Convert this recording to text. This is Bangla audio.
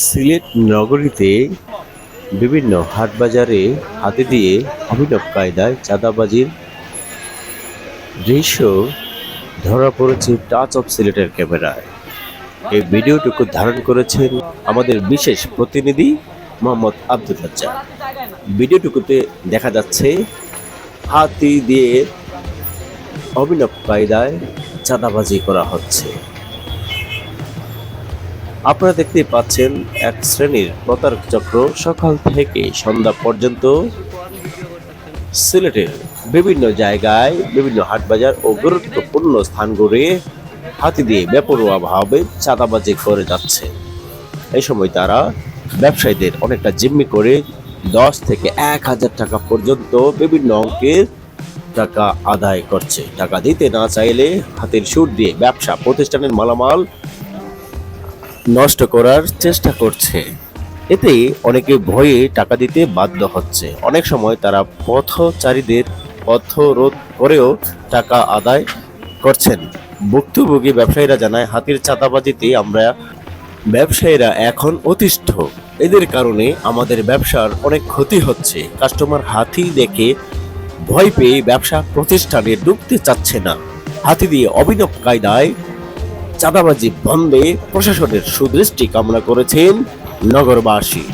সিলেট নগরীতে বিভিন্ন হাটবাজারে হাতে দিয়ে অভিনব কায়দায় চাঁদাবাজির দৃশ্য ধরা পড়েছে টাচ অফ সিলেটের ক্যামেরায়। এই ভিডিওটুকু ধারণ করেছেন আমাদের বিশেষ প্রতিনিধি মোহাম্মদ আব্দুল রাজ্জাক। ভিডিওটুকুতে দেখা যাচ্ছে হাতি দিয়ে অভিনব কায়দায় চাঁদাবাজি করা হচ্ছে। আপনারা দেখতে পাচ্ছেন এক শ্রেণির প্রতারক চক্র সকাল থেকে সন্ধ্যা পর্যন্ত সিলেটের বিভিন্ন জায়গায় বিভিন্ন হাটবাজার ও গুরুত্বপূর্ণ স্থানগুলি হাতি দিয়ে বেপরোয়াভাবে চাঁদাবাজি করে যাচ্ছে। এই সময় তারা ব্যবসায়ীদের অনেকটা জিম্মি করে দশ থেকে এক হাজার টাকা পর্যন্ত বিভিন্ন অঙ্কের টাকা আদায় করছে। টাকা দিতে না চাইলে হাতের সুর দিয়ে ব্যবসা প্রতিষ্ঠানের মালামাল নষ্ট করার চেষ্টা করছে। এতে অনেকে ভয়ে টাকা দিতে বাধ্য হচ্ছে। অনেক সময় তারা পথচারীদের পথ রোধ করেও টাকা আদায় করছেন। ভুক্তভোগী ব্যবসায়ীরা জানায়, হাতির চাঁদাবাজিতে আমরা ব্যবসায়ীরা এখন অতিষ্ঠ। এদের কারণে আমাদের ব্যবসার অনেক ক্ষতি হচ্ছে। কাস্টমার হাতি দেখে ভয় পেয়ে ব্যবসা প্রতিষ্ঠানে ঢুকতে চাচ্ছে না। হাতি দিয়ে অভিনব কায়দায় চাঁদাবাজি বন্ধে প্রশাসনের সুদৃষ্টি কামনা করেছেন নগরবাসী।